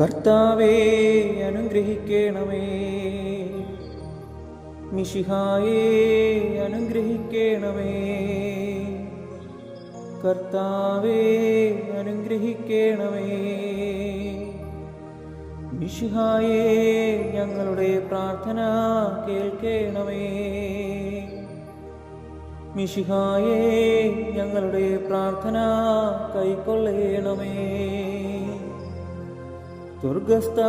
കർത്താവേ അനുഗ്രഹിക്കണമേ. മിഷിഹായേ അനുഗ്രഹിക്കണമേ. കർത്താവേ അനുഗ്രഹിക്കണമേ. മിഷിഹായേ ഞങ്ങളുടെ പ്രാർത്ഥന കേൾക്കണമേ. മിഷിഹായേ ഞങ്ങളുടെ പ്രാർത്ഥന കൈക്കൊള്ളണമേ. സ്വർഗസ്ഥ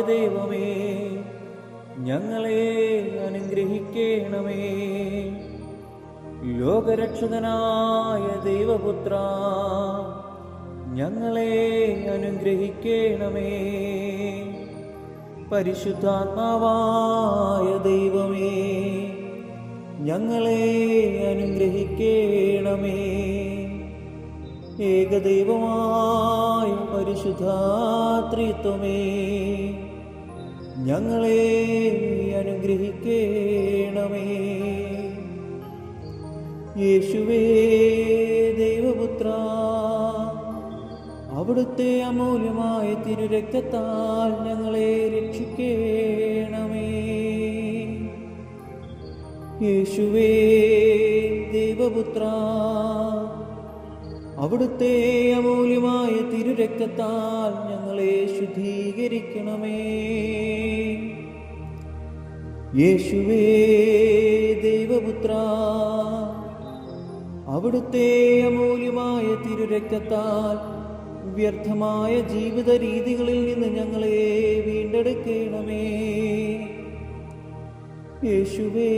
ദൈവമേ ഞങ്ങളെ അനുഗ്രഹിക്കണമേ. ലോകരക്ഷകനായ ദൈവപുത്ര ഞങ്ങളെ അനുഗ്രഹിക്കണമേ. പരിശുദ്ധാത്മാവായ ദൈവമേ ഞങ്ങളെ അനുഗ്രഹിക്കണമേ. ഏകദൈവമായ പരിശുദ്ധാത്രിത്വമേ ഞങ്ങളെ അനുഗ്രഹിക്കണമേ. യേശുവേ ദൈവപുത്ര അവിടുത്തെ അമൂല്യമായ തിരുരക്തത്താൽ ഞങ്ങളെ രക്ഷിക്കണമേ. യേശുവേ ദൈവപുത്ര അവിടുത്തെ അമൂല്യമായ തിരുരക്തത്താൽ ഞങ്ങളെ ശുദ്ധീകരിക്കണമേ. യേശുവേ ദൈവപുത്ര അവിടുത്തെ അമൂല്യമായ തിരുരക്തത്താൽ വ്യർത്ഥമായ ജീവിത രീതികളിൽ നിന്ന് ഞങ്ങളെ വീണ്ടെടുക്കണമേ. യേശുവേ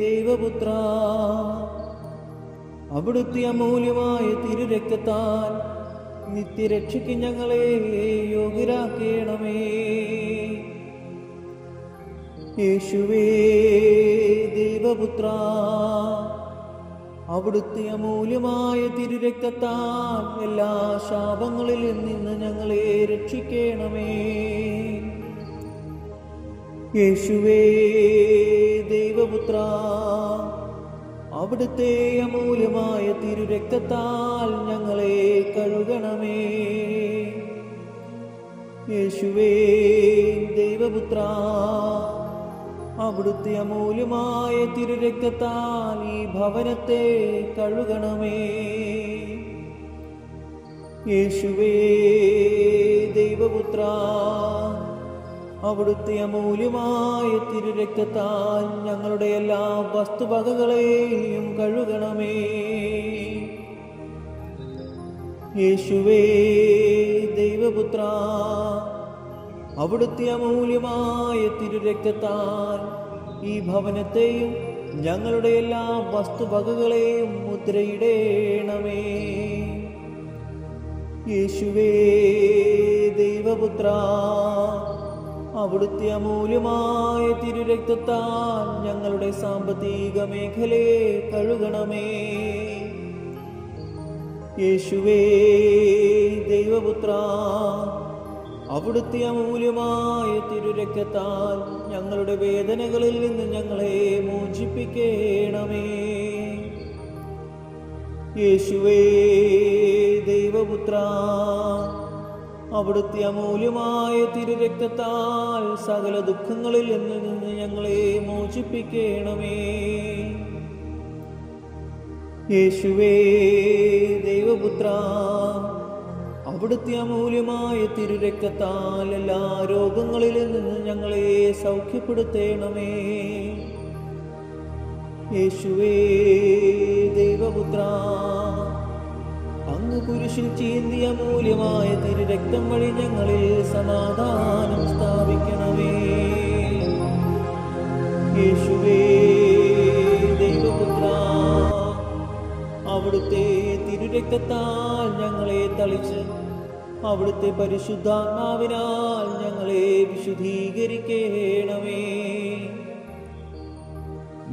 ദൈവപുത്ര അവിടുത്തെ അമൂല്യമായ തിരുരക്തത്താൽ നിത്യരക്ഷയ്ക്ക് ഞങ്ങളെ യോഗ്യരാക്കണമേ. യേശുവേ ദേവപുത്ര അവിടുത്തെ അമൂല്യമായ തിരുരക്തത്താൽ എല്ലാ ശാപങ്ങളിൽ നിന്ന് ഞങ്ങളെ രക്ഷിക്കണമേ. യേശുവേ ദൈവപുത്ര അവിടുത്തെ അമൂല്യമായ തിരുരക്തത്താൽ ഞങ്ങളെ കഴുകണമേ. യേശുവേ ദൈവപുത്ര അവിടുത്തെ അമൂല്യമായ തിരുരക്തത്താൽ ഈ ഭവനത്തെ കഴുകണമേ. യേശുവേ ദൈവപുത്ര അവിടുത്തെ അമൂല്യമായ തിരുരക്തത്താൽ ഞങ്ങളുടെ എല്ലാ വസ്തുവകകളെയും കഴുകണമേ. യേശുവേ ദൈവപുത്ര അവിടുത്തെ അമൂല്യമായ തിരുരക്തത്താൽ ഈ ഭവനത്തെയും ഞങ്ങളുടെ എല്ലാ വസ്തുവകകളെയും മുദ്രയിടേണമേ. യേശുവേ ദൈവപുത്ര അവിടുത്തെ അമൂല്യമായ തിരുരക്തത്താൽ ഞങ്ങളുടെ സാമ്പത്തിക മേഖലയെ കഴുകണമേ. യേശുവേ ദൈവപുത്ര അവിടുത്തെ അമൂല്യമായ തിരുരക്തത്താൽ ഞങ്ങളുടെ വേദനകളിൽ നിന്ന് ഞങ്ങളെ മോചിപ്പിക്കണമേ. യേശുവേ ദൈവപുത്ര അവിടുത്തെ അമൂല്യമായ തിരുരക്തത്താൽ സകല ദുഃഖങ്ങളിൽ നിന്ന് ഞങ്ങളെ മോചിപ്പിക്കണമേ. യേശുവേ ദൈവപുത്ര അവിടുത്തെ അമൂല്യമായ തിരുരക്തത്താൽ എല്ലാ രോഗങ്ങളിൽ നിന്ന് ഞങ്ങളെ സൗഖ്യപ്പെടുത്തേണമേ. യേശുവേ ദൈവപുത്ര അങ്ങ് കുരിശിൽ ചീന്തിയ മൂല്യമായ തിരുരക്തം വഴി ഞങ്ങളിൽ സമാധാനം സ്ഥാപിക്കണമേ. യേശുവേ ദൈവപുത്ര അവിടുത്തെ തിരുരക്തത്താൽ ഞങ്ങളെ തളിച്ച് അവിടുത്തെ പരിശുദ്ധാത്മാവിനാൽ ഞങ്ങളെ വിശുദ്ധീകരിക്കണമേ.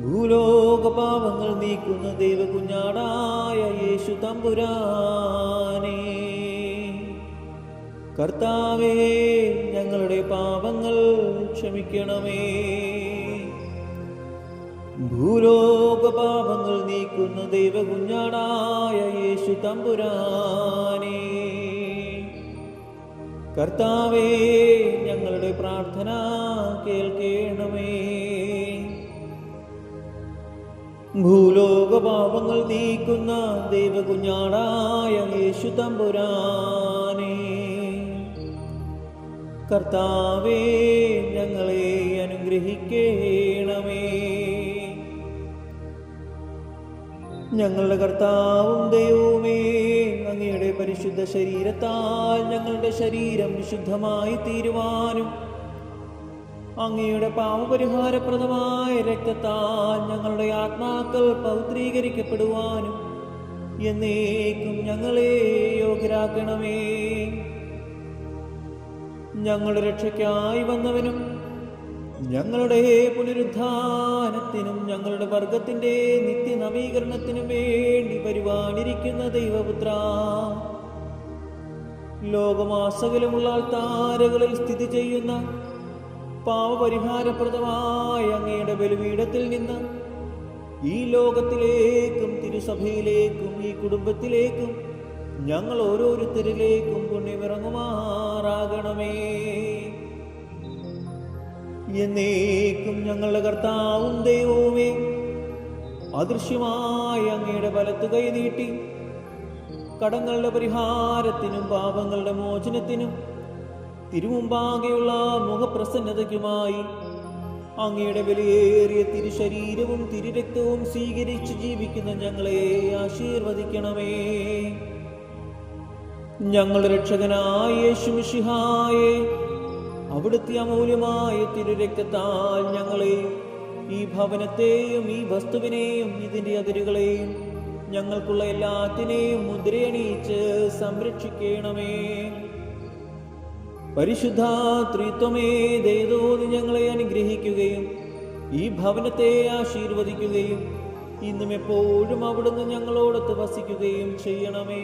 ഭൂലോക പാപങ്ങൾ നീക്കുന്ന ദൈവകുഞ്ഞാടായ യേശു തമ്പുരാനേ. കർത്താവേ ഞങ്ങളുടെ പാപങ്ങൾ ക്ഷമിക്കണമേ. ഭൂലോക പാപങ്ങൾ നീക്കുന്ന ദൈവകുഞ്ഞാടായ യേശു തമ്പുരാനേ. കർത്താവേ ഞങ്ങളുടെ പ്രാർത്ഥന കേൾക്കണമേ. ഭൂലോക പാപങ്ങൾ നീക്കുന്ന ദൈവകുഞ്ഞാടായ യേശു തമ്പുരാനേ. കർത്താവേ ഞങ്ങളെ അനുഗ്രഹിക്കണമേ. ഞങ്ങളുടെ കർത്താവും ദൈവവുമേ അങ്ങയുടെ പരിശുദ്ധ ശരീരത്താൽ ഞങ്ങളുടെ ശരീരം വിശുദ്ധമായി തീരുവാനും അങ്ങയുടെ പാപപരിഹാരപ്രദമായ രക്തത്താൽ ഞങ്ങളുടെ ആത്മാക്കൾ പൗത്രീകരിക്കപ്പെടുവാനും എന്നേക്കും ഞങ്ങളെ യോഗ്യരാക്കണമേ. ഞങ്ങളുടെ രക്ഷയ്ക്കായി വന്നവനും ഞങ്ങളുടെ പുനരുദ്ധാനത്തിനും ഞങ്ങളുടെ വർഗത്തിന്റെ നിത്യനവീകരണത്തിനും വേണ്ടി വരുവാനിരിക്കുന്ന ദൈവപുത്ര. ലോകമാസകലമുള്ള താരകളിൽ സ്ഥിതി ചെയ്യുന്ന പാവപരിഹാരപ്രദമായ അങ്ങയുടെ ബലിപീഠത്തിൽ നിന്ന് ഈ ലോകത്തിലേക്കും തിരുസഭയിലേക്കും ഈ കുടുംബത്തിലേക്കും ഞങ്ങൾ ഓരോരുത്തരിലേക്കും പുണ്യമിറങ്ങുമാറാകണമേ. എന്നേക്കും ഞങ്ങളുടെ കർത്താവും ദൈവവുമേ അദൃശ്യമായ അങ്ങയുടെ വലത്തുകൈ നീട്ടി കടങ്ങളുടെ പരിഹാരത്തിനും പാപങ്ങളുടെ മോചനത്തിനും തിരുമുമ്പാകെയുള്ള മുഖപ്രസന്നതയ്ക്കുമായി അങ്ങയുടെ വിലയേറിയ തിരുശരീരവും തിരുരക്തവും സ്വീകരിച്ച് ജീവിക്കുന്ന ഞങ്ങളെ ആശീർവദിക്കണമേ. ഞങ്ങളുടെ രക്ഷകനായ യേശുമിഷിഹായെ അവിടുത്തെ അമൂല്യമായ തിരുരക്തത്താൽ ഞങ്ങളെ ഈ ഭവനത്തെയും ഈ വസ്തുവിനെയും ഇതിന്റെ അതിരുകളെയും ഞങ്ങൾക്കുള്ള എല്ലാത്തിനെയും മുദ്രയണിയിച്ച് സംരക്ഷിക്കണമേ. പരിശുദ്ധ ത്രിത്വമേ ഞങ്ങളെ അനുഗ്രഹിക്കുകയും ഈ ഭവനത്തെ ആശീർവദിക്കുകയും ഇന്നും എപ്പോഴും അവിടുന്ന് ഞങ്ങളോടൊത്ത് വസിക്കുകയും ചെയ്യണമേ.